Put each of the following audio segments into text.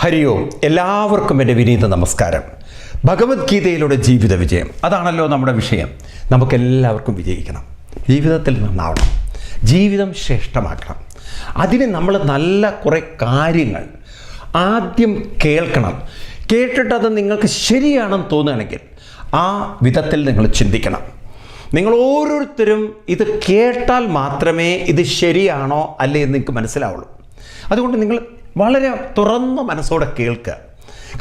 ഹരി ഓം. എല്ലാവർക്കും എന്റെ വിനീത നമസ്കാരം. ഭഗവത്ഗീതയിലൂടെ ജീവിത വിജയം. അതാണല്ലോ നമ്മുടെ വിഷയം. നമുക്കെല്ലാവർക്കും വിജയിക്കണം. ജീവിതത്തിൽ നന്നാവണം. ജീവിതം ശ്രേഷ്ഠമാക്കണം. അതിന് നമ്മൾ നല്ല കുറേ കാര്യങ്ങൾ ആദ്യം കേൾക്കണം. കേട്ടിട്ടത് നിങ്ങൾക്ക് ശരിയാണെന്ന് തോന്നുകയാണെങ്കിൽ ആ വിധത്തിൽ നിങ്ങൾ ചിന്തിക്കണം. നിങ്ങൾ ഓരോരുത്തരും ഇത് കേട്ടാൽ മാത്രമേ ഇത് ശരിയാണോ അല്ലേ എന്ന് നിങ്ങൾക്ക് മനസ്സിലാവുള്ളൂ. അതുകൊണ്ട് നിങ്ങൾ വളരെ തുറന്ന മനസ്സോടെ കേൾക്കുക.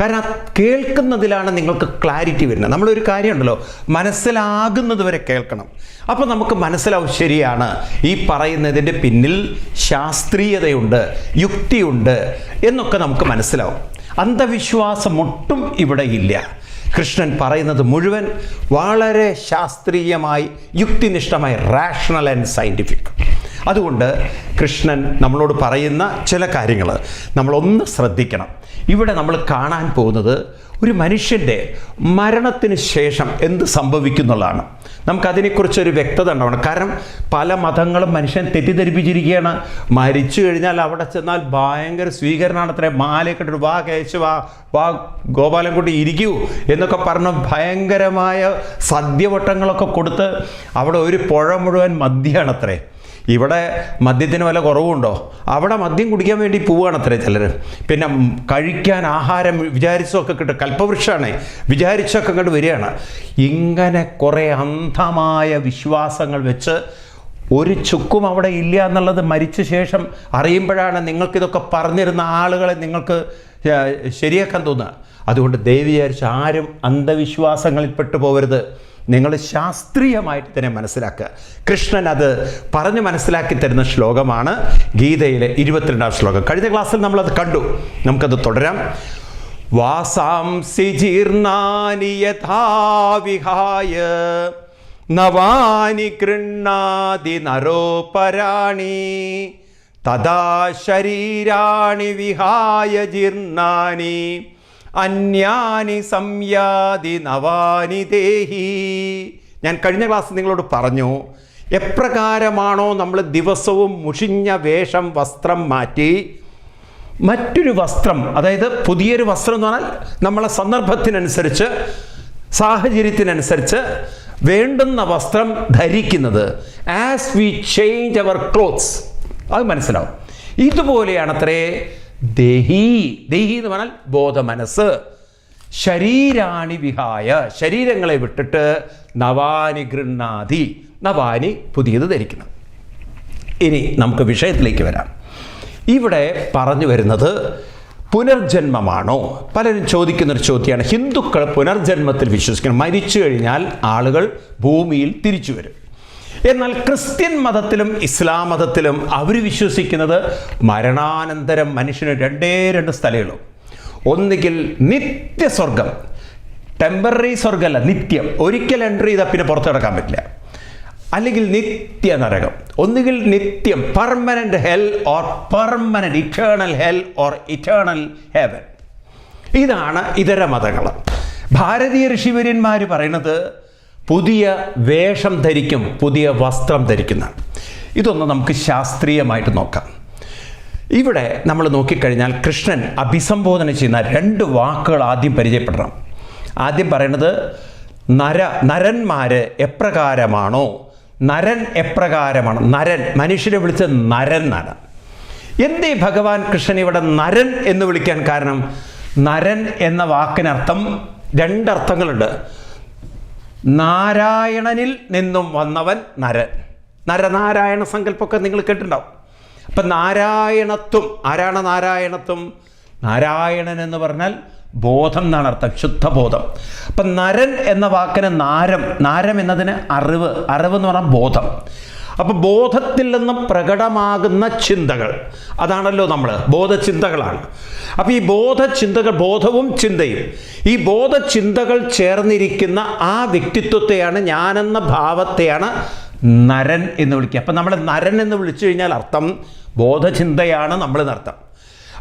കാരണം കേൾക്കുന്നതിലാണ് നിങ്ങൾക്ക് ക്ലാരിറ്റി വരുന്നത്. നമ്മളൊരു കാര്യമുണ്ടല്ലോ മനസ്സിലാകുന്നത് വരെ കേൾക്കണം. അപ്പോൾ നമുക്ക് മനസ്സിലാവും ശരിയാണ് ഈ പറയുന്നതിന്റെ പിന്നിൽ ശാസ്ത്രീയതയുണ്ട് യുക്തിയുണ്ട് എന്നൊക്കെ നമുക്ക് മനസ്സിലാവും. അന്ധവിശ്വാസം ഒട്ടും ഇവിടെ ഇല്ല. കൃഷ്ണൻ പറയുന്നത് മുഴുവൻ വളരെ ശാസ്ത്രീയമായി യുക്തിനിഷ്ഠമായി റാഷണൽ ആൻഡ് സയന്റിഫിക് അതുകൊണ്ട് കൃഷ്ണൻ നമ്മളോട് പറയുന്ന ചില കാര്യങ്ങൾ നമ്മളൊന്ന് ശ്രദ്ധിക്കണം. ഇവിടെ നമ്മൾ കാണാൻ പോകുന്നത് ഒരു മനുഷ്യന്റെ മരണത്തിന് ശേഷം എന്ത് സംഭവിക്കുന്നുള്ളതാണ്. നമുക്കതിനെക്കുറിച്ചൊരു വ്യക്തത ഉണ്ടാവണം. കാരണം പല മതങ്ങളും മനുഷ്യൻ തെറ്റിദ്ധരിപ്പിച്ചിരിക്കുകയാണ്. മരിച്ചു കഴിഞ്ഞാൽ അവിടെ ചെന്നാൽ ഭയങ്കര സ്വീകരണമാണ് അത്ര. മാലയൊക്കെ വാ കേശു വാ ഗോപാലൻകുട്ടി ഇരിക്കൂ എന്നൊക്കെ പറഞ്ഞ് ഭയങ്കരമായ സദ്യവട്ടങ്ങളൊക്കെ കൊടുത്ത് അവിടെ ഒരു പുഴ മുഴുവൻ മദ്യമാണത്രേ. ഇവിടെ മദ്യത്തിന് വല്ല കുറവുണ്ടോ? അവിടെ മദ്യം കുടിക്കാൻ വേണ്ടി പോവുകയാണ് അത്രേ ചിലർ പിന്നെ കഴിക്കാൻ ആഹാരം വിചാരിച്ചൊക്കെ കിട്ടും. കൽപ്പവൃക്ഷമാണ് വിചാരിച്ചൊക്കെ അങ്ങോട്ട് വരികയാണ്. ഇങ്ങനെ കുറേ അന്ധമായ വിശ്വാസങ്ങൾ വെച്ച് ഒരു ചുക്കും അവിടെ ഇല്ല എന്നുള്ളത് മരിച്ച ശേഷം അറിയുമ്പോഴാണ് നിങ്ങൾക്കിതൊക്കെ പറഞ്ഞിരുന്ന ആളുകളെ നിങ്ങൾക്ക് ശരിയാക്കാൻ തോന്നുക. അതുകൊണ്ട് ദൈവം വിചാരിച്ച് ആരും അന്ധവിശ്വാസങ്ങളിൽ പെട്ടു പോകരുത് നിങ്ങൾ ശാസ്ത്രീയമായിട്ട് തന്നെ മനസ്സിലാക്കുക. കൃഷ്ണൻ അത് പറഞ്ഞ് മനസ്സിലാക്കി തരുന്ന ശ്ലോകമാണ് ഗീതയിലെ ഇരുപത്തിരണ്ടാം ശ്ലോകം. കഴിഞ്ഞ ക്ലാസ്സിൽ നമ്മളത് കണ്ടു. നമുക്കത് തുടരാം. വാസാംസി ജീർണാനി യഥാ വിഹായ നവാനി ഗൃണ്ണാതി നരോപരാണി തഥാ ശരീരാണി വിഹായ ജീർണാനി അന്യാനി സംയാതി നവാനി ദേഹി. ഞാൻ കഴിഞ്ഞ ക്ലാസ് നിങ്ങളോട് പറഞ്ഞു എപ്രകാരമാണോ നമ്മൾ ദിവസവും മുഷിഞ്ഞ വേഷം വസ്ത്രം മാറ്റി മറ്റൊരു വസ്ത്രം അതായത് പുതിയൊരു വസ്ത്രം എന്ന് പറഞ്ഞാൽ നമ്മളെ സന്ദർഭത്തിനനുസരിച്ച് സാഹചര്യത്തിനനുസരിച്ച് വേണ്ടുന്ന വസ്ത്രം ധരിക്കുന്നത്. As we change our clothes അത് മനസ്സിലാവും. ഇതുപോലെയാണത്രേ ദേഹി. ദേഹി എന്ന് പറഞ്ഞാൽ ബോധമനസ്സ്. ശരീരാണി വിഹായ. ശരീരങ്ങളെ വിട്ടിട്ട് നവാനി ഗൃണ്ണാതി നവാനി പുതിയത് ധരിക്കണം ഇനി നമുക്ക് വിഷയത്തിലേക്ക് വരാം. ഇവിടെ പറഞ്ഞു വരുന്നത് പുനർജന്മമാണോ? പലരും ചോദിക്കുന്നൊരു ചോദ്യമാണ്. ഹിന്ദുക്കൾ പുനർജന്മത്തിൽ വിശ്വസിക്കണം. മരിച്ചു കഴിഞ്ഞാൽ ആളുകൾ ഭൂമിയിൽ തിരിച്ചു വരും. എന്നാൽ ക്രിസ്ത്യൻ മതത്തിലും ഇസ്ലാം മതത്തിലും അവർ വിശ്വസിക്കുന്നത് മരണാനന്തരം മനുഷ്യന് രണ്ടേ രണ്ട് സ്ഥലങ്ങളും ഒന്നുകിൽ നിത്യസ്വർഗം ടെമ്പററി സ്വർഗമല്ല നിത്യം. ഒരിക്കൽ എൻട്രി ചെയ്താൽ പിന്നെ പുറത്തു കിടക്കാൻ പറ്റില്ല. അല്ലെങ്കിൽ നിത്യ നരകം ഒന്നുകിൽ നിത്യം permanent hell or permanent eternal hell or eternal heaven ഇതാണ് ഇതര മതങ്ങൾ ഭാരതീയ ഋഷിവര്യന്മാർ പറയുന്നത് പുതിയ വേഷം ധരിക്കും പുതിയ വസ്ത്രം ധരിക്കുന്നതാണ് ഇതൊന്ന് നമുക്ക് ശാസ്ത്രീയമായിട്ട് നോക്കാം. ഇവിടെ നമ്മൾ നോക്കിക്കഴിഞ്ഞാൽ കൃഷ്ണൻ അഭിസംബോധന ചെയ്യുന്ന രണ്ട് വാക്കുകൾ ആദ്യം പരിചയപ്പെടണം. ആദ്യം പറയുന്നത് നര നരന്മാര് എപ്രകാരമാണോ? നരൻ എപ്രകാരമാണ്? നരൻ മനുഷ്യരെ വിളിച്ച് നരൻ എന്നാണ്. എന്തേ ഭഗവാൻ കൃഷ്ണൻ ഇവിടെ നരൻ എന്ന് വിളിക്കാൻ കാരണം? നരൻ എന്ന വാക്കിനർത്ഥം രണ്ടർത്ഥങ്ങളുണ്ട്. നാരായണനിൽ നിന്നും വന്നവൻ നരൻ. നരനാരായണ സങ്കല്പമൊക്കെ നിങ്ങൾ കേട്ടിട്ടുണ്ടാവും. അപ്പം നാരായണത്വം ആരാണ് നാരായണത്വം? നാരായണൻ എന്ന് പറഞ്ഞാൽ ബോധം എന്നാണ് അർത്ഥം ശുദ്ധബോധം അപ്പം നരൻ എന്ന വാക്കിന് നാരം നാരം എന്നതിന് അറിവ് അറിവ് എന്ന് പറഞ്ഞാൽ ബോധം. അപ്പോൾ ബോധത്തിൽ നിന്ന് പ്രകടമാകുന്ന ചിന്തകൾ. അതാണല്ലോ നമ്മൾ ബോധചിന്തകളാണ്. അപ്പോൾ ഈ ബോധചിന്തകൾ ബോധവും ചിന്തയും ഈ ബോധചിന്തകൾ ചേർന്നിരിക്കുന്ന ആ വ്യക്തിത്വത്തെയാണ് ഞാനെന്ന ഭാവത്തെയാണ് നരൻ എന്ന് വിളിക്കുക. അപ്പം നമ്മൾ നരൻ എന്ന് വിളിച്ചു കഴിഞ്ഞാൽ അർത്ഥം ബോധചിന്തയാണ് നമ്മൾ നർത്ഥം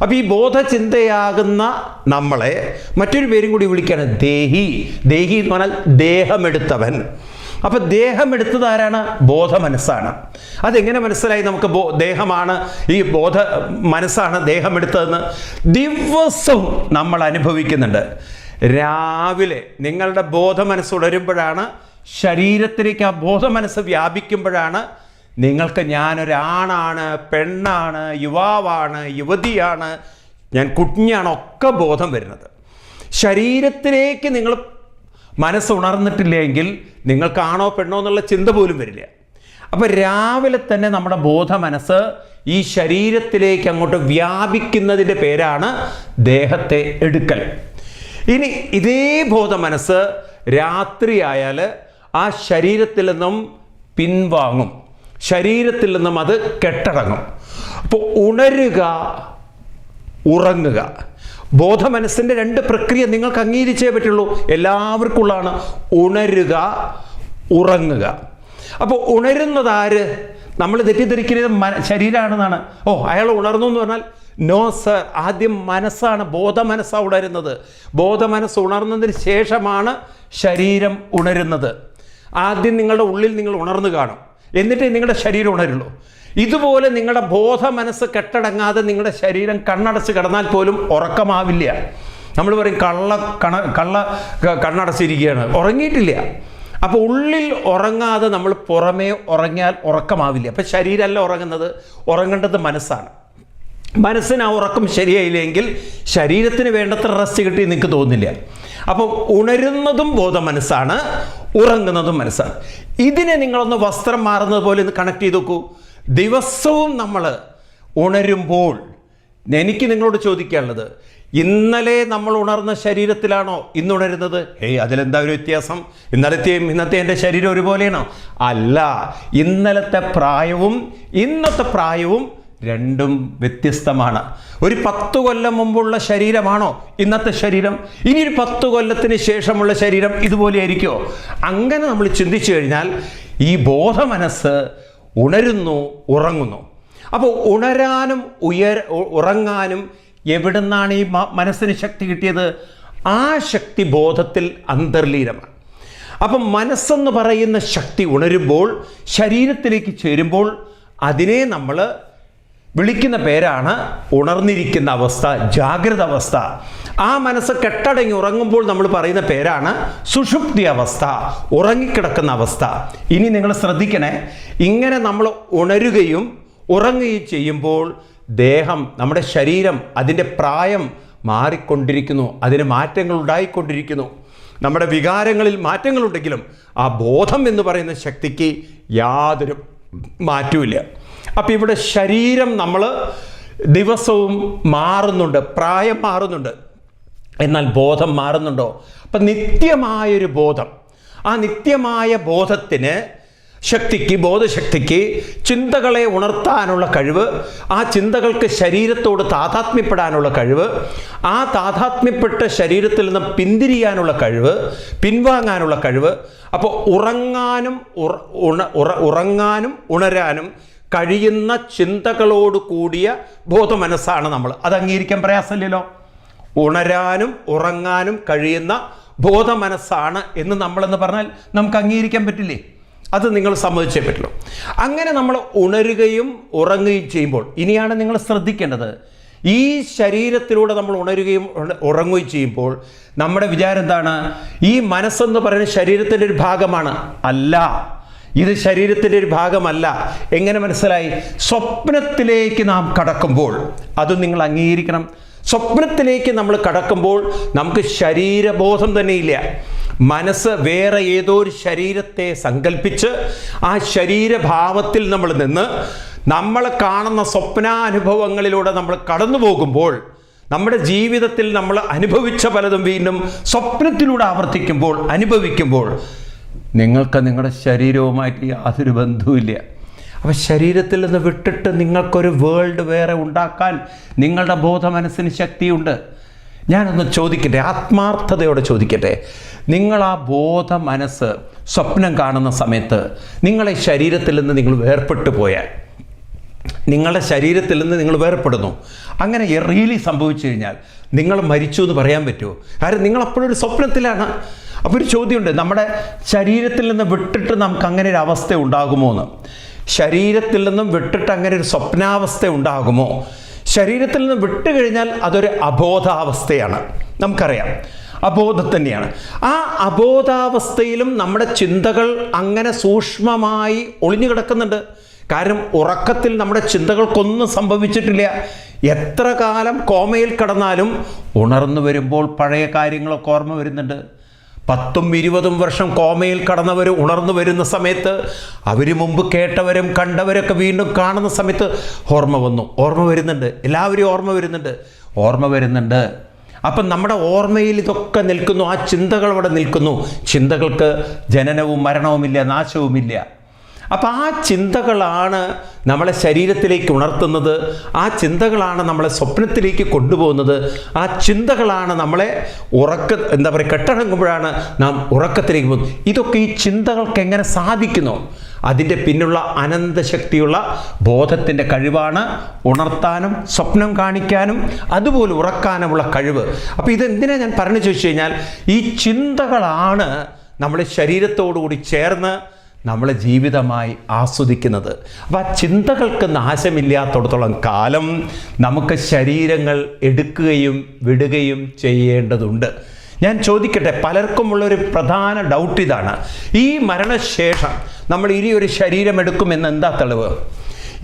അപ്പോൾ ഈ ബോധചിന്തയാകുന്ന നമ്മളെ മറ്റൊരു പേരും കൂടി വിളിക്കുകയാണ് ദേഹി. ദേഹി എന്ന് പറഞ്ഞാൽ ദേഹമെടുത്തവൻ. അപ്പം ദേഹം എടുത്തത് ആരാണ് ബോധ മനസ്സാണ് അതെങ്ങനെ മനസ്സിലായി നമുക്ക് ബോ ദേഹമാണ്? ഈ ബോധ മനസ്സാണ് ദേഹം എടുത്തതെന്ന് ദിവസവും നമ്മൾ അനുഭവിക്കുന്നുണ്ട്. രാവിലെ നിങ്ങളുടെ ബോധ മനസ്സ് ഉണരുമ്പോഴാണ് ശരീരത്തിലേക്ക് ആ ബോധ മനസ്സ് വ്യാപിക്കുമ്പോഴാണ് നിങ്ങൾക്ക് ഞാനൊരാണാണ് പെണ്ണാണ് യുവാവാണ് യുവതിയാണ് ഞാൻ കുഞ്ഞാണ് ഒക്കെ ബോധം വരുന്നത്. ശരീരത്തിലേക്ക് നിങ്ങൾ മനസ്സ് ഉണർന്നിട്ടില്ലെങ്കിൽ നിങ്ങൾക്കാണോ പെണ്ണോ എന്നുള്ള ചിന്ത പോലും വരില്ല. അപ്പോൾ രാവിലെ തന്നെ നമ്മുടെ ബോധ മനസ്സ് ഈ ശരീരത്തിലേക്ക് അങ്ങോട്ട് വ്യാപിക്കുന്നതിന്റെ പേരാണ് ദേഹത്തെ എടുക്കൽ. ഇനി ഇതേ ബോധ മനസ്സ് രാത്രിയായാൽ ആ ശരീരത്തിൽ നിന്നും പിൻവാങ്ങും. ശരീരത്തിൽ നിന്നും അത് കെട്ടടങ്ങും. അപ്പോൾ ഉണരുക ഉറങ്ങുക. ബോധമനസ്സിന്റെ രണ്ട് പ്രക്രിയ നിങ്ങൾക്ക് അംഗീകരിച്ചേ പറ്റുള്ളൂ. എല്ലാവർക്കുള്ളാണ് ഉണരുക ഉറങ്ങുക. അപ്പോൾ ഉണരുന്നത് ആര്? നമ്മൾ തെറ്റിദ്ധരിക്കുന്നത് ശരീരമാണെന്നാണ് ഓ അയാൾ ഉണർന്നു എന്ന് പറഞ്ഞാൽ നോ സർ ആദ്യം മനസ്സാണ് ബോധമനസ്സാണ് ഉണരുന്നത്. ബോധമനസ്സ് ഉണർന്നതിന് ശേഷമാണ് ശരീരം ഉണരുന്നത്. ആദ്യം നിങ്ങളുടെ ഉള്ളിൽ നിങ്ങൾ ഉണർന്നു കാണും. എന്നിട്ടേ നിങ്ങളുടെ ശരീരം ഉണരുള്ളൂ. ഇതുപോലെ നിങ്ങളുടെ ബോധ മനസ്സ് കെട്ടടങ്ങാതെ നിങ്ങളുടെ ശരീരം കണ്ണടച്ച് കിടന്നാൽ പോലും ഉറക്കമാവില്ല. നമ്മൾ പറയും കള്ള കണ കള്ള കണ്ണടച്ചിരിക്കുകയാണ്. ഉറങ്ങിയിട്ടില്ല. അപ്പോൾ ഉള്ളിൽ ഉറങ്ങാതെ നമ്മൾ പുറമേ ഉറങ്ങിയാൽ ഉറക്കമാവില്ല. അപ്പോൾ ശരീരമല്ല ഉറങ്ങുന്നത്. ഉറങ്ങേണ്ടത് മനസ്സാണ്. മനസ്സിന് ആ ഉറക്കം ശരിയായില്ലെങ്കിൽ ശരീരത്തിന് വേണ്ടത്ര റെസ്റ്റ് കിട്ടി നിങ്ങൾക്ക് തോന്നില്ല അപ്പോൾ ഉണരുന്നതും ബോധ മനസ്സാണ് ഉറങ്ങുന്നതും മനസ്സാണ്. ഇതിനെ നിങ്ങളൊന്ന് വസ്ത്രം മാറുന്നത് പോലെ ഒന്ന് കണക്ട് ചെയ്ത് നോക്കൂ. ദിവസവും നമ്മൾ ഉണരുമ്പോൾ എനിക്ക് നിങ്ങളോട് ചോദിക്കാനുള്ളത് ഇന്നലെ നമ്മൾ ഉണർന്ന ശരീരത്തിലാണോ ഇന്ന് ഉണരുന്നത്? ഏയ് അതിലെന്താ ഒരു വ്യത്യാസം? ഇന്നലത്തെയും ഇന്നത്തെ എന്റെ ശരീരം ഒരുപോലെയാണോ? അല്ല ഇന്നലത്തെ പ്രായവും ഇന്നത്തെ പ്രായവും രണ്ടും വ്യത്യസ്തമാണ്. ഒരു പത്ത് കൊല്ലം മുമ്പുള്ള ശരീരമാണോ ഇന്നത്തെ ശരീരം? ഇനി ഒരു പത്ത് കൊല്ലത്തിന് ശേഷമുള്ള ശരീരം ഇതുപോലെ ആയിരിക്കുമോ അങ്ങനെ നമ്മൾ ചിന്തിച്ചു കഴിഞ്ഞാൽ ഈ ബോധ മനസ്സ് ഉണരുന്നു ഉറങ്ങുന്നു. അപ്പോൾ ഉണരാനും ഉയർ ഉറങ്ങാനും എവിടുന്നാണ് ഈ മനസ്സിന് ശക്തി കിട്ടിയത്? ആ ശക്തി ബോധത്തിൽ അന്തർലീനമാണ്. അപ്പം മനസ്സെന്ന് പറയുന്ന ശക്തി ഉണരുമ്പോൾ ശരീരത്തിലേക്ക് ചേരുമ്പോൾ അതിനെ നമ്മൾ വിളിക്കുന്ന പേരാണ് ഉണർന്നിരിക്കുന്ന അവസ്ഥ ജാഗ്രത അവസ്ഥ. ആ മനസ്സ് കെട്ടടങ്ങി ഉറങ്ങുമ്പോൾ നമ്മൾ പറയുന്ന പേരാണ് സുഷുപ്തി അവസ്ഥ ഉറങ്ങിക്കിടക്കുന്ന അവസ്ഥ. ഇനി നിങ്ങൾ ശ്രദ്ധിക്കണേ ഇങ്ങനെ നമ്മൾ ഉണരുകയും ഉറങ്ങുകയും ചെയ്യുമ്പോൾ ദേഹം നമ്മുടെ ശരീരം അതിന്റെ പ്രായം മാറിക്കൊണ്ടിരിക്കുന്നു അതിന് മാറ്റങ്ങൾ ഉണ്ടായിക്കൊണ്ടിരിക്കുന്നു. നമ്മുടെ വികാരങ്ങളിൽ മാറ്റങ്ങളുണ്ടെങ്കിലും ആ ബോധം എന്ന് പറയുന്ന ശക്തിക്ക് യാതൊരു മാറ്റവുമില്ല. അപ്പം ഇവിടെ ശരീരം നമ്മൾ ദിവസവും മാറുന്നുണ്ട് പ്രായം മാറുന്നുണ്ട്. എന്നാൽ ബോധം മാറുന്നുണ്ടോ? അപ്പം നിത്യമായൊരു ബോധം. ആ നിത്യമായ ബോധത്തിന് ശക്തിക്ക് ബോധശക്തിക്ക് ചിന്തകളെ ഉണർത്താനുള്ള കഴിവ് ആ ചിന്തകൾക്ക് ശരീരത്തോട് താതാത്മ്യപ്പെടാനുള്ള കഴിവ് ആ താതാത്മ്യപ്പെട്ട ശരീരത്തിൽ നിന്ന് പിന്തിരിയാനുള്ള കഴിവ് പിൻവാങ്ങാനുള്ള കഴിവ്. അപ്പോൾ ഉറങ്ങാനും ഉറ- ഉറ- ഉറങ്ങാനും ഉണരാനും കഴിയുന്ന ചിന്തകളോട് കൂടിയ ബോധമനസ്സാണ് നമ്മൾ. അത് അംഗീകരിക്കാൻ പ്രയാസമില്ലല്ലോ. ഉണരാനും ഉറങ്ങാനും കഴിയുന്ന ബോധമനസ്സാണ് എന്ന് നമ്മളെന്ന് പറഞ്ഞാൽ നമുക്ക് അംഗീകരിക്കാൻ പറ്റില്ലേ? അത് നിങ്ങൾ സമ്മതിച്ചേ പറ്റുള്ളൂ. അങ്ങനെ നമ്മൾ ഉണരുകയും ഉറങ്ങുകയും ചെയ്യുമ്പോൾ ഇനിയാണ് നിങ്ങൾ ശ്രദ്ധിക്കേണ്ടത്. ഈ ശരീരത്തിലൂടെ നമ്മൾ ഉണരുകയും ഉറങ്ങുകയും ചെയ്യുമ്പോൾ നമ്മുടെ വിചാരം എന്താണ്? ഈ മനസ്സെന്ന് പറയുന്നത് ശരീരത്തിന്റെ ഒരു ഭാഗമാണ്. അല്ല. ഇത് ശരീരത്തിന്റെ ഒരു ഭാഗമല്ല. എങ്ങനെ മനസ്സിലായി? സ്വപ്നത്തിലേക്ക് നാം കടക്കുമ്പോൾ അത് നിങ്ങൾ അംഗീകരിക്കണം. സ്വപ്നത്തിലേക്ക് നമ്മൾ കടക്കുമ്പോൾ നമുക്ക് ശരീരബോധം തന്നെയില്ല. മനസ്സ് വേറെ ഏതോ ഒരു ശരീരത്തെ സങ്കല്പിച്ച് ആ ശരീരഭാവത്തിൽ നമ്മൾ നിന്ന് നമ്മൾ കാണുന്ന സ്വപ്നാനുഭവങ്ങളിലൂടെ നമ്മൾ കടന്നു പോകുമ്പോൾ നമ്മുടെ ജീവിതത്തിൽ നമ്മൾ അനുഭവിച്ച പലതും വീണ്ടും സ്വപ്നത്തിലൂടെ ആവർത്തിക്കുമ്പോൾ അനുഭവിക്കുമ്പോൾ നിങ്ങൾക്ക് നിങ്ങളുടെ ശരീരവുമായിട്ട് യാതൊരു ബന്ധവുമില്ല. അപ്പോൾ ശരീരത്തിൽ നിന്ന് വിട്ടിട്ട് നിങ്ങൾക്കൊരു വേൾഡ് വേറെ ഉണ്ടാക്കാൻ നിങ്ങളുടെ ബോധ മനസ്സിന് ശക്തിയുണ്ട്. ഞാനൊന്ന് ചോദിക്കട്ടെ ആത്മാർത്ഥതയോടെ ചോദിക്കട്ടെ. നിങ്ങൾ ആ ബോധ മനസ്സ് സ്വപ്നം കാണുന്ന സമയത്ത് നിങ്ങളെ ശരീരത്തിൽ നിന്ന് നിങ്ങൾ വേർപെട്ടു പോയാൽ നിങ്ങളുടെ ശരീരത്തിൽ നിന്ന് നിങ്ങൾ വേർപ്പെടുന്നു അങ്ങനെ റിയലി സംഭവിച്ചു കഴിഞ്ഞാൽ നിങ്ങൾ മരിച്ചു എന്ന് പറയാൻ പറ്റുമോ? കാരണം നിങ്ങളപ്പോഴൊരു സ്വപ്നത്തിലാണ്. അപ്പോൾ ഒരു ചോദ്യമുണ്ട്. നമ്മുടെ ശരീരത്തിൽ നിന്ന് വിട്ടിട്ട് നമുക്ക് അങ്ങനെ ഒരു അവസ്ഥ ഉണ്ടാകുമോ എന്ന്? ശരീരത്തിൽ നിന്നും വിട്ടിട്ട് അങ്ങനെ ഒരു സ്വപ്നാവസ്ഥ ഉണ്ടാകുമോ? ശരീരത്തിൽ നിന്ന് വിട്ടു കഴിഞ്ഞാൽ അതൊരു അബോധാവസ്ഥയാണ്. നമുക്കറിയാം. അബോധം തന്നെയാണ്. ആ അബോധാവസ്ഥയിലും നമ്മുടെ ചിന്തകൾ അങ്ങനെ സൂക്ഷ്മമായി ഒളിഞ്ഞു കിടക്കുന്നുണ്ട്. കാരണം ഉറക്കത്തിൽ നമ്മുടെ ചിന്തകൾക്കൊന്നും സംഭവിച്ചിട്ടില്ല. എത്ര കാലം കോമയിൽ കിടന്നാലും ഉണർന്നു വരുമ്പോൾ പഴയ കാര്യങ്ങളൊക്കെ ഓർമ്മ വരുന്നുണ്ട്. പത്തും ഇരുപതും വർഷം കോമയിൽ കടന്നവർ ഉണർന്നു വരുന്ന സമയത്ത് അവർ മുമ്പ് കേട്ടവരും കണ്ടവരൊക്കെ വീണ്ടും കാണുന്ന സമയത്ത് ഓർമ്മ വന്നു. ഓർമ്മ വരുന്നുണ്ട്. എല്ലാവരും ഓർമ്മ വരുന്നുണ്ട്. ഓർമ്മ വരുന്നുണ്ട്. അപ്പം നമ്മുടെ ഓർമ്മയിൽ ഇതൊക്കെ നിൽക്കുന്നു. ആ ചിന്തകൾ അവിടെ നിൽക്കുന്നു. ചിന്തകൾക്ക് ജനനവും മരണവുമില്ല നാശവുമില്ല. അപ്പം ആ ചിന്തകളാണ് നമ്മളെ ശരീരത്തിലേക്ക് ഉണർത്തുന്നത്. ആ ചിന്തകളാണ് നമ്മളെ സ്വപ്നത്തിലേക്ക് കൊണ്ടുപോകുന്നത്. ആ ചിന്തകളാണ് നമ്മളെ ഉറക്ക എന്താ പറയുക കെട്ടടങ്ങുമ്പോഴാണ് നാം ഉറക്കത്തിലേക്ക് പോകുന്നത്. ഇതൊക്കെ ഈ ചിന്തകൾക്ക് എങ്ങനെ സാധിക്കുന്നു? അതിന്റെ പിന്നുള്ള അനന്തശക്തിയുള്ള ബോധത്തിന്റെ കഴിവാണ് ഉണർത്താനും സ്വപ്നം കാണിക്കാനും അതുപോലെ ഉറക്കാനുമുള്ള കഴിവ്. അപ്പോൾ ഇതെന്തിനാ ഞാൻ പറഞ്ഞു ചോദിച്ചു കഴിഞ്ഞാൽ ഈ ചിന്തകളാണ് നമ്മുടെ ശരീരത്തോടുകൂടി ചേർന്ന് നമ്മളെ ജീവിതമായി ആസ്വദിക്കുന്നത്. അപ്പോൾ ആ ചിന്തകൾക്ക് നാശമില്ലാത്തടത്തോളം കാലം നമുക്ക് ശരീരങ്ങൾ എടുക്കുകയും വിടുകയും ചെയ്യേണ്ടതുണ്ട്. ഞാൻ ചോദിക്കട്ടെ പലർക്കുമുള്ളൊരു പ്രധാന ഡൗട്ട് ഇതാണ്. ഈ മരണശേഷം നമ്മൾ ഇനി ഒരു ശരീരം എടുക്കുമെന്ന് എന്താ തെളിവ്?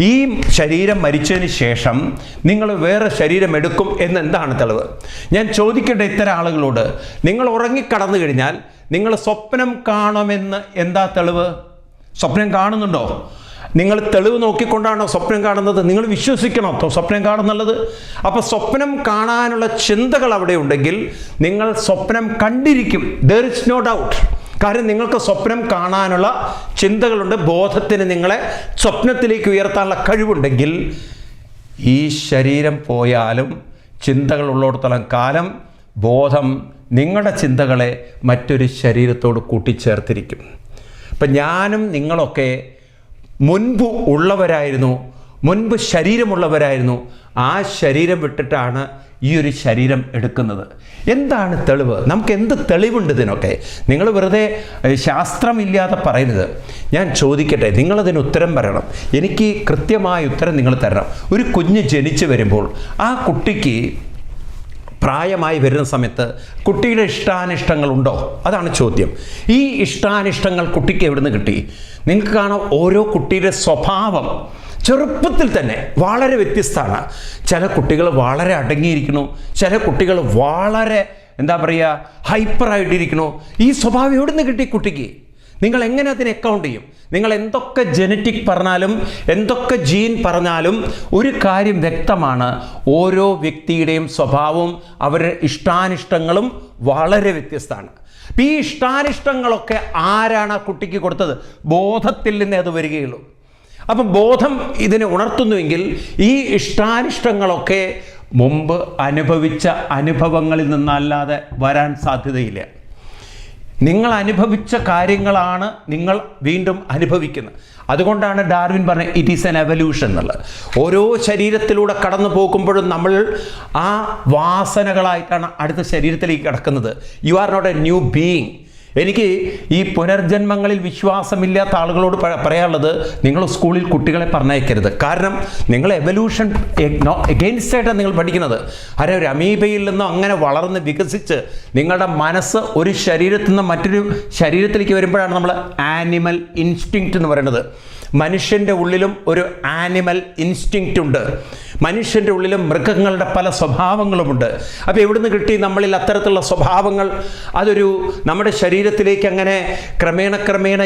ഈ ശരീരം മരിച്ചതിന് ശേഷം നിങ്ങൾ വേറെ ശരീരം എടുക്കും എന്ന് എന്താണ് തെളിവ്? ഞാൻ ചോദിക്കട്ടെ ഇത്തരം ആളുകളോട് നിങ്ങൾ ഉറങ്ങിക്കടന്നു കഴിഞ്ഞാൽ നിങ്ങൾ സ്വപ്നം കാണുമെന്ന് എന്താ തെളിവ്? സ്വപ്നം കാണുന്നുണ്ടോ? നിങ്ങൾ തെളിവ് നോക്കിക്കൊണ്ടാണോ സ്വപ്നം കാണുന്നത്? നിങ്ങൾ വിശ്വസിക്കണോ സ്വപ്നം കാണുന്നുള്ളത് അപ്പോൾ സ്വപ്നം കാണാനുള്ള ചിന്തകൾ അവിടെ ഉണ്ടെങ്കിൽ നിങ്ങൾ സ്വപ്നം കണ്ടിരിക്കും. ദർ ഇസ് നോ ഡൗട്ട് കാരണം നിങ്ങൾക്ക് സ്വപ്നം കാണാനുള്ള ചിന്തകളുണ്ട്. ബോധത്തിന് നിങ്ങളെ സ്വപ്നത്തിലേക്ക് ഉയർത്താനുള്ള കഴിവുണ്ടെങ്കിൽ ഈ ശരീരം പോയാലും ചിന്തകൾ ഉള്ളിടത്തോളം കാലം ബോധം നിങ്ങളുടെ ചിന്തകളെ മറ്റൊരു ശരീരത്തോട് കൂട്ടിച്ചേർത്തിരിക്കും. അപ്പം ഞാനും നിങ്ങളൊക്കെ മുൻപ് ഉള്ളവരായിരുന്നു മുൻപ് ശരീരമുള്ളവരായിരുന്നു. ആ ശരീരം വിട്ടിട്ടാണ് ഈ ഒരു ശരീരം എടുക്കുന്നത്. എന്താണ് തെളിവ്? നമുക്ക് എന്ത് തെളിവുണ്ട് ഇതിനൊക്കെ? നിങ്ങൾ വെറുതെ ശാസ്ത്രമില്ലാതെ പറയരുത് ഞാൻ ചോദിക്കട്ടെ നിങ്ങളതിന് ഉത്തരം പറയണം. എനിക്ക് കൃത്യമായ ഉത്തരം നിങ്ങൾ തരണം. ഒരു കുഞ്ഞ് ജനിച്ചു വരുമ്പോൾ ആ കുട്ടിക്ക് പ്രായമായി വരുന്ന സമയത്ത് കുട്ടിയുടെ ഇഷ്ടാനിഷ്ടങ്ങളുണ്ടോ? അതാണ് ചോദ്യം. ഈ ഇഷ്ടാനിഷ്ടങ്ങൾ കുട്ടിക്ക് എവിടുന്ന് കിട്ടി? നിങ്ങൾക്ക് കാണാം ഓരോ കുട്ടിയുടെ സ്വഭാവം ചെറുപ്പത്തിൽ തന്നെ വളരെ വ്യത്യസ്തമാണ്. ചില കുട്ടികൾ വളരെ അടങ്ങിയിരിക്കുന്നു ചില കുട്ടികൾ വളരെ എന്താ പറയുക ഹൈപ്പറായിട്ടിരിക്കണു ഈ സ്വഭാവം എവിടെ നിന്ന് കിട്ടി കുട്ടിക്ക്? നിങ്ങൾ എങ്ങനെ അതിനെ അക്കൗണ്ട് ചെയ്യും? നിങ്ങൾ എന്തൊക്കെ ജനറ്റിക് പറഞ്ഞാലും എന്തൊക്കെ ജീൻ പറഞ്ഞാലും ഒരു കാര്യം വ്യക്തമാണ്. ഓരോ വ്യക്തിയുടെയും സ്വഭാവവും അവരുടെ ഇഷ്ടാനിഷ്ടങ്ങളും വളരെ വ്യത്യസ്തമാണ്. ഈ ഇഷ്ടാനിഷ്ടങ്ങളൊക്കെ ആരാണ് ആ കുട്ടിക്ക് കൊടുത്തത്? ബോധത്തിൽ നിന്നേ അത് വരികയുള്ളൂ. അപ്പം ബോധം ഇതിനെ ഉണർത്തുന്നുവെങ്കിൽ ഈ ഇഷ്ടാനിഷ്ടങ്ങളൊക്കെ മുമ്പ് അനുഭവിച്ച അനുഭവങ്ങളിൽ നിന്നല്ലാതെ വരാൻ സാധ്യതയില്ല. നിങ്ങൾ അനുഭവിച്ച കാര്യങ്ങളാണ് നിങ്ങൾ വീണ്ടും അനുഭവിക്കുന്നത്. അതുകൊണ്ടാണ് ഡാർവിൻ പറഞ്ഞത് ഇറ്റ് ഈസ് എൻ എവല്യൂഷൻ എന്നുള്ളത്. ഓരോ ശരീരത്തിലൂടെ കടന്നു പോകുമ്പോഴും നമ്മൾ ആ വാസനകളായിട്ടാണ് അടുത്ത ശരീരത്തിലേക്ക് കിടക്കുന്നത്. You are not a new being എനിക്ക് ഈ പുനർജന്മങ്ങളിൽ വിശ്വാസമില്ലാത്ത ആളുകളോട് പറയാനുള്ളത് നിങ്ങൾ സ്കൂളിൽ കുട്ടികളെ പറഞ്ഞയക്കരുത്. കാരണം നിങ്ങൾ എവല്യൂഷൻ എഗെയിൻസ്റ്റ് ആയിട്ടാണ് നിങ്ങൾ പഠിക്കുന്നത്. അരെ ഒരു അമീബയിൽ നിന്നും അങ്ങനെ വളർന്ന് വികസിച്ച് നിങ്ങളുടെ മനസ്സ് ഒരു ശരീരത്തിൽ നിന്ന് മറ്റൊരു ശരീരത്തിലേക്ക് വരുമ്പോഴാണ് നമ്മൾ ആനിമൽ ഇൻസ്റ്റിങ്ക്റ്റ് എന്ന് പറയുന്നത്. മനുഷ്യന്റെ ഉള്ളിലും ഒരു ആനിമൽ ഇൻസ്റ്റിങ്ക്റ്റ് ഉണ്ട്. മനുഷ്യന്റെ ഉള്ളിലും മൃഗങ്ങളുടെ പല സ്വഭാവങ്ങളുമുണ്ട്. അപ്പോൾ എവിടുന്ന് കിട്ടി നമ്മളിൽ അത്തരത്തിലുള്ള സ്വഭാവങ്ങൾ? അതൊരു നമ്മുടെ ശരീരത്തിലേക്ക് അങ്ങനെ ക്രമേണ ക്രമേണ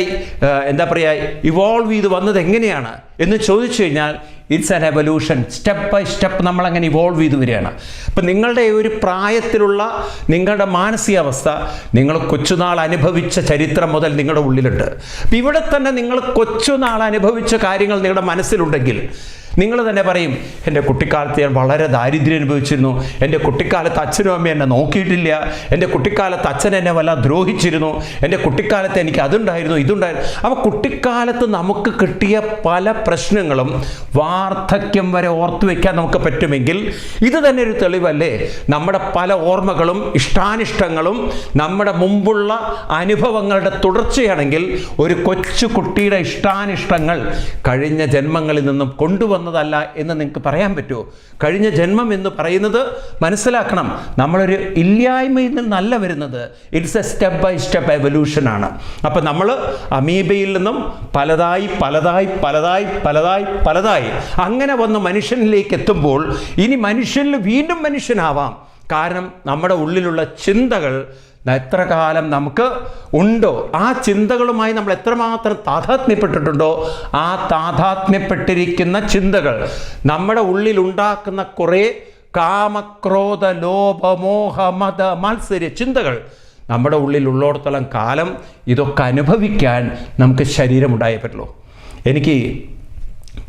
എന്താ പറയുക ഇവോൾവ് ചെയ്ത് വന്നത് എങ്ങനെയാണ്? എന്ന് ചോദിച്ചു കഴിഞ്ഞാൽ it's an evolution step by step നമ്മൾ അങ്ങനെ ഇവോൾവ് ചെയ്ത് വരികയാണ്. അപ്പം നിങ്ങളുടെ ഒരു പ്രായത്തിലുള്ള നിങ്ങളുടെ മാനസികാവസ്ഥ നിങ്ങൾ കൊച്ചുനാൾ അനുഭവിച്ച ചരിത്രം മുതൽ നിങ്ങളുടെ ഉള്ളിലുണ്ട്. അപ്പം ഇവിടെ തന്നെ നിങ്ങൾ കൊച്ചുനാൾ അനുഭവിച്ച കാര്യങ്ങൾ നിങ്ങളുടെ മനസ്സിലുണ്ടെങ്കിൽ നിങ്ങൾ തന്നെ പറയും എന്റെ കുട്ടിക്കാലത്ത് ഞാൻ വളരെ ദാരിദ്ര്യം അനുഭവിച്ചിരുന്നു. എന്റെ കുട്ടിക്കാലത്ത് അച്ഛനും അമ്മയും എന്നെ നോക്കിയിട്ടില്ല. എന്റെ കുട്ടിക്കാലത്ത് അച്ഛൻ എന്നെ വല്ല ദ്രോഹിച്ചിരുന്നു. എന്റെ കുട്ടിക്കാലത്ത് എനിക്ക് അതുണ്ടായിരുന്നു ഇതുണ്ടായിരുന്നു. അപ്പോൾ കുട്ടിക്കാലത്ത് നമുക്ക് കിട്ടിയ പല പ്രശ്നങ്ങളും വാർദ്ധക്യം വരെ ഓർത്തു വയ്ക്കാൻ നമുക്ക് പറ്റുമെങ്കിൽ ഇത് തന്നെ ഒരു തെളിവല്ലേ? നമ്മുടെ പല ഓർമ്മകളും ഇഷ്ടാനിഷ്ടങ്ങളും നമ്മുടെ മുമ്പുള്ള അനുഭവങ്ങളുടെ തുടർച്ചയാണെങ്കിൽ ഒരു കൊച്ചു കുട്ടിയുടെ ഇഷ്ടാനിഷ്ടങ്ങൾ കഴിഞ്ഞ ജന്മങ്ങളിൽ നിന്നും കൊണ്ടുവന്നതല്ല എന്ന് നിങ്ങൾക്ക് പറയാൻ പറ്റുമോ? കഴിഞ്ഞ ജന്മം എന്ന് പറയുന്നത് മനസ്സിലാക്കണം. നമ്മളൊരു ഇല്ലായ്മയിൽ നിന്നല്ല വരുന്നത്. It's a step by step എവല്യൂഷനാണ് അപ്പം നമ്മൾ അമീബയിൽ നിന്നും പലതായി പലതായി പലതായി പലതായി പലതായി അങ്ങനെ വന്ന് മനുഷ്യനിലേക്ക് എത്തുമ്പോൾ ഇനി മനുഷ്യനിൽ വീണ്ടും മനുഷ്യനാവാം. കാരണം നമ്മുടെ ഉള്ളിലുള്ള ചിന്തകൾ എത്ര കാലം നമുക്ക് ഉണ്ടോ? ആ ചിന്തകളുമായി നമ്മൾ എത്രമാത്രം താതാത്മ്യപ്പെട്ടിട്ടുണ്ടോ? ആ താതാത്മ്യപ്പെട്ടിരിക്കുന്ന ചിന്തകൾ നമ്മുടെ ഉള്ളിൽ ഉണ്ടാക്കുന്ന കുറേ കാമക്രോധ ലോപമോഹ മത മത്സര്യ ചിന്തകൾ നമ്മുടെ ഉള്ളിൽ ഉള്ളിടത്തോളം കാലം ഇതൊക്കെ അനുഭവിക്കാൻ നമുക്ക് ശരീരം ശരീരമുണ്ടായേ പറ്റുള്ളൂ. എനിക്ക്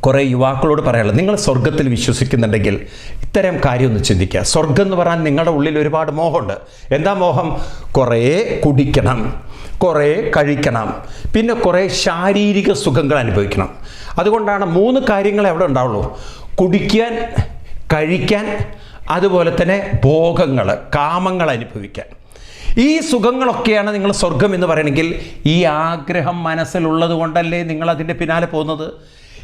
കുറേ യുവാക്കളോട് പറയാനുള്ളത് നിങ്ങൾ സ്വർഗത്തിൽ വിശ്വസിക്കുന്നുണ്ടെങ്കിൽ ഇത്തരം കാര്യം ഒന്ന് ചിന്തിക്കുക. സ്വർഗം എന്ന് പറഞ്ഞാൽ നിങ്ങളുടെ ഉള്ളിൽ ഒരുപാട് മോഹമുണ്ട്. എന്താ മോഹം? കുറേ കുടിക്കണം കുറേ കഴിക്കണം പിന്നെ കുറേ ശാരീരിക സുഖങ്ങൾ അനുഭവിക്കണം. അതുകൊണ്ടാണ് മൂന്ന് കാര്യങ്ങൾ എവിടെ ഉണ്ടാവുള്ളൂ. കുടിക്കാൻ കഴിക്കാൻ അതുപോലെ തന്നെ ഭോഗങ്ങൾ കാമങ്ങൾ അനുഭവിക്കാൻ. ഈ സുഖങ്ങളൊക്കെയാണ് നിങ്ങൾ സ്വർഗം എന്ന് പറയണമെങ്കിൽ ഈ ആഗ്രഹം മനസ്സിലുള്ളത് കൊണ്ടല്ലേ നിങ്ങൾ അതിന്റെ പിന്നാലെ പോകുന്നത്?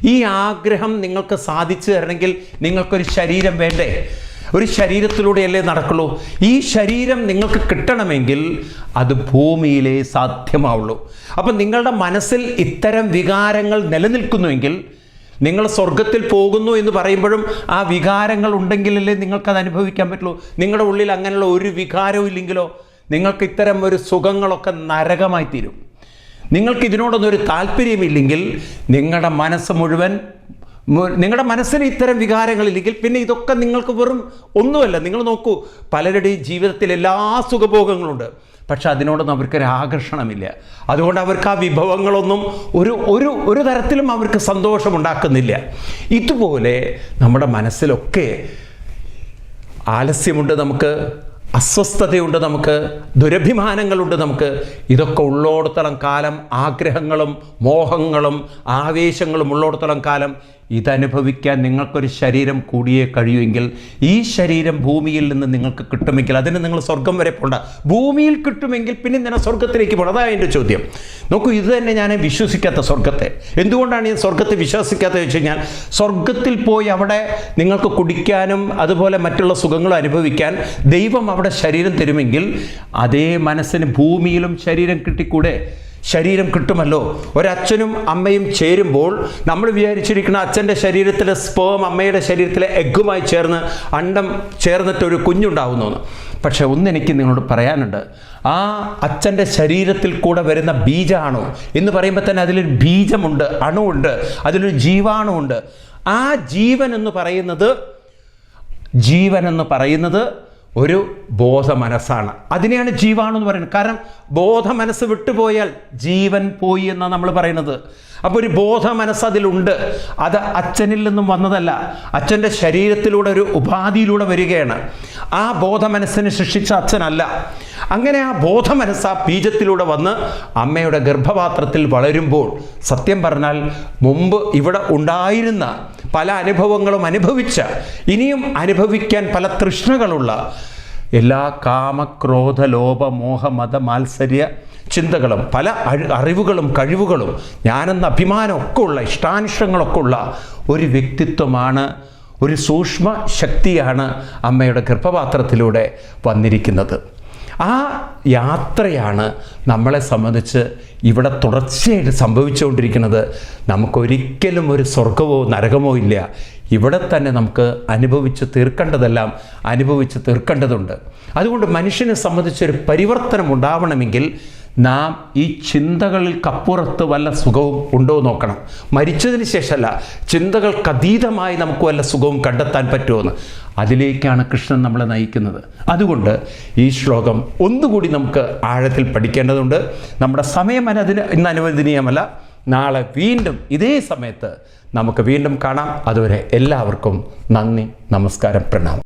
ഈ ആഗ്രഹം നിങ്ങൾക്ക് സാധിച്ചു തരണമെങ്കിൽ നിങ്ങൾക്കൊരു ശരീരം വേണ്ടേ? ഒരു ശരീരത്തിലൂടെയല്ലേ നടക്കുള്ളൂ. ഈ ശരീരം നിങ്ങൾക്ക് കിട്ടണമെങ്കിൽ അത് ഭൂമിയിലേ സാധ്യമാവുള്ളൂ. അപ്പം നിങ്ങളുടെ മനസ്സിൽ ഇത്തരം വികാരങ്ങൾ നിലനിൽക്കുന്നുവെങ്കിൽ നിങ്ങൾ സ്വർഗത്തിൽ പോകുന്നു എന്ന് പറയുമ്പോഴും ആ വികാരങ്ങൾ ഉണ്ടെങ്കിലല്ലേ നിങ്ങൾക്കത് അനുഭവിക്കാൻ പറ്റുള്ളൂ. നിങ്ങളുടെ ഉള്ളിൽ അങ്ങനെയുള്ള ഒരു വികാരവും ഇല്ലെങ്കിലോ നിങ്ങൾക്ക് ഇത്തരം ഒരു സുഖങ്ങളൊക്കെ നരകമായി തീരും നിങ്ങൾക്ക് ഇതിനോടൊന്നും ഒരു താല്പര്യമില്ലെങ്കിൽ നിങ്ങളുടെ മനസ്സ് മുഴുവൻ നിങ്ങളുടെ മനസ്സിന് ഇത്തരം വികാരങ്ങളില്ലെങ്കിൽ പിന്നെ ഇതൊക്കെ നിങ്ങൾക്ക് വെറും ഒന്നുമല്ല. നിങ്ങൾ നോക്കൂ പലരുടെയും ജീവിതത്തിൽ എല്ലാ സുഖഭോഗങ്ങളുണ്ട്. പക്ഷെ അതിനോടൊന്നും അവർക്കൊരു ആകർഷണമില്ല. അതുകൊണ്ട് അവർക്ക് ആ വിഭവങ്ങളൊന്നും ഒരു ഒരു ഒരു തരത്തിലും അവർക്ക് സന്തോഷമുണ്ടാക്കുന്നില്ല. ഇതുപോലെ നമ്മുടെ മനസ്സിലൊക്കെ ആലസ്യമുണ്ട് നമുക്ക് അസ്വസ്ഥതയുണ്ട് നമുക്ക് ദുരഭിമാനങ്ങളുണ്ട് നമുക്ക്. ഇതൊക്കെ ഉള്ളോടത്തോളം കാലം ആഗ്രഹങ്ങളും മോഹങ്ങളും ആവേശങ്ങളും ഉള്ളോടത്തോളം കാലം ഇതനുഭവിക്കാൻ നിങ്ങൾക്കൊരു ശരീരം കൂടിയേ കഴിയുമെങ്കിൽ ഈ ശരീരം ഭൂമിയിൽ നിന്ന് നിങ്ങൾക്ക് കിട്ടുമെങ്കിൽ അതിന് നിങ്ങൾ സ്വർഗം വരെ പോണ്ട. ഭൂമിയിൽ കിട്ടുമെങ്കിൽ പിന്നെ ഞാൻ സ്വർഗത്തിലേക്ക് പോകണം അതാണ് എന്റെ ചോദ്യം. നോക്കൂ ഇത് തന്നെ ഞാൻ വിശ്വസിക്കാത്ത സ്വർഗത്തെ. എന്തുകൊണ്ടാണ് ഞാൻ സ്വർഗത്തെ വിശ്വസിക്കാത്തത് വെച്ച് കഴിഞ്ഞാൽ സ്വർഗത്തിൽ പോയി അവിടെ നിങ്ങൾക്ക് കുടിക്കാനും അതുപോലെ മറ്റുള്ള സുഖങ്ങളും അനുഭവിക്കാൻ ദൈവം അവിടെ ശരീരം തരുമെങ്കിൽ അതേ മനസ്സിന് ഭൂമിയിലും ശരീരം കിട്ടിക്കൂടെ? ശരീരം കിട്ടുമല്ലോ. ഒരച്ഛനും അമ്മയും ചേരുമ്പോൾ നമ്മൾ വിചാരിച്ചിരിക്കുന്ന അച്ഛന്റെ ശരീരത്തിലെ സ്പേം അമ്മയുടെ ശരീരത്തിലെ എഗ്ഗുമായി ചേർന്ന് അണ്ടം ചേർന്നിട്ട് ഒരു കുഞ്ഞുണ്ടാവുന്നു. പക്ഷെ ഒന്നെനിക്ക് നിങ്ങളോട് പറയാനുണ്ട്. ആ അച്ഛന്റെ ശരീരത്തിൽ കൂടെ വരുന്ന ബീജാണു? എന്ന് പറയുമ്പോൾ തന്നെ അതിലൊരു ബീജമുണ്ട് അണുവുണ്ട് അതിലൊരു ജീവാണുണ്ട് ആ ജീവൻ എന്ന് പറയുന്നത് ജീവൻ എന്ന് പറയുന്നത് ഒരു ബോധ മനസ്സാണ് അതിനെയാണ് ജീവാണെന്ന് പറയുന്നത്. കാരണം ബോധ മനസ്സ് വിട്ടുപോയാൽ ജീവൻ പോയി എന്നാണ് നമ്മൾ പറയുന്നത്. അപ്പോൾ ഒരു ബോധ മനസ്സ് അതിലുണ്ട് അത് അച്ഛനിൽ നിന്നും വന്നതല്ല. അച്ഛന്റെ ശരീരത്തിലൂടെ ഒരു ഉപാധിയിലൂടെ വരികയാണ്. ആ ബോധ മനസ്സിനെ ശിക്ഷിച്ച അച്ഛനല്ല. അങ്ങനെ ആ ബോധ മനസ്സ് ആ ബീജത്തിലൂടെ വന്ന് അമ്മയുടെ ഗർഭപാത്രത്തിൽ വളരുമ്പോൾ സത്യം പറഞ്ഞാൽ മുമ്പ് ഇവിടെ ഉണ്ടായിരുന്ന പല അനുഭവങ്ങളും അനുഭവിച്ച ഇനിയും അനുഭവിക്കാൻ പല തൃഷ്ണകളുള്ള എല്ലാ കാമക്രോധ ലോഭ മോഹ മത മാത്സര്യ ചിന്തകളും പല അറിവുകളും കഴിവുകളും ഞാനെന്ന അഭിമാനമൊക്കെ ഉള്ള ഇഷ്ടാനിഷ്ടങ്ങളൊക്കെ ഉള്ള ഒരു വ്യക്തിത്വമാണ് ഒരു സൂക്ഷ്മ ശക്തിയാണ് അമ്മയുടെ ഗർഭപാത്രത്തിലൂടെ വന്നിരിക്കുന്നത്. ആ യാത്രയാണ് നമ്മളെ സംബന്ധിച്ച് ഇവിടെ തുടർച്ചയായിട്ട് സംഭവിച്ചുകൊണ്ടിരിക്കുന്നത്. നമുക്കൊരിക്കലും ഒരു സ്വർഗമോ നരകമോ ഇല്ല. ഇവിടെ തന്നെ നമുക്ക് അനുഭവിച്ച് തീർക്കേണ്ടതെല്ലാം അനുഭവിച്ച് തീർക്കേണ്ടതുണ്ട്. അതുകൊണ്ട് മനുഷ്യനെ സംബന്ധിച്ചൊരു പരിവർത്തനം ഉണ്ടാവണമെങ്കിൽ നാം ഈ ചിന്തകൾക്കപ്പുറത്ത് വല്ല സുഖവും ഉണ്ടോ നോക്കണം. മരിച്ചതിന് ശേഷമല്ല ചിന്തകൾക്കതീതമായി നമുക്ക് വല്ല സുഖവും കണ്ടെത്താൻ പറ്റുമോ അതിലേക്കാണ് കൃഷ്ണൻ നമ്മളെ നയിക്കുന്നത്. അതുകൊണ്ട് ഈ ശ്ലോകം ഒന്നുകൂടി നമുക്ക് ആഴത്തിൽ പഠിക്കേണ്ടതുണ്ട്. നമ്മുടെ സമയം അതിന് ഇന്ന് അനുവദനീയമല്ല. നാളെ വീണ്ടും ഇതേ സമയത്ത് നമുക്ക് വീണ്ടും കാണാം. അതുവരെ എല്ലാവർക്കും നന്ദി നമസ്കാരം പ്രണാമം.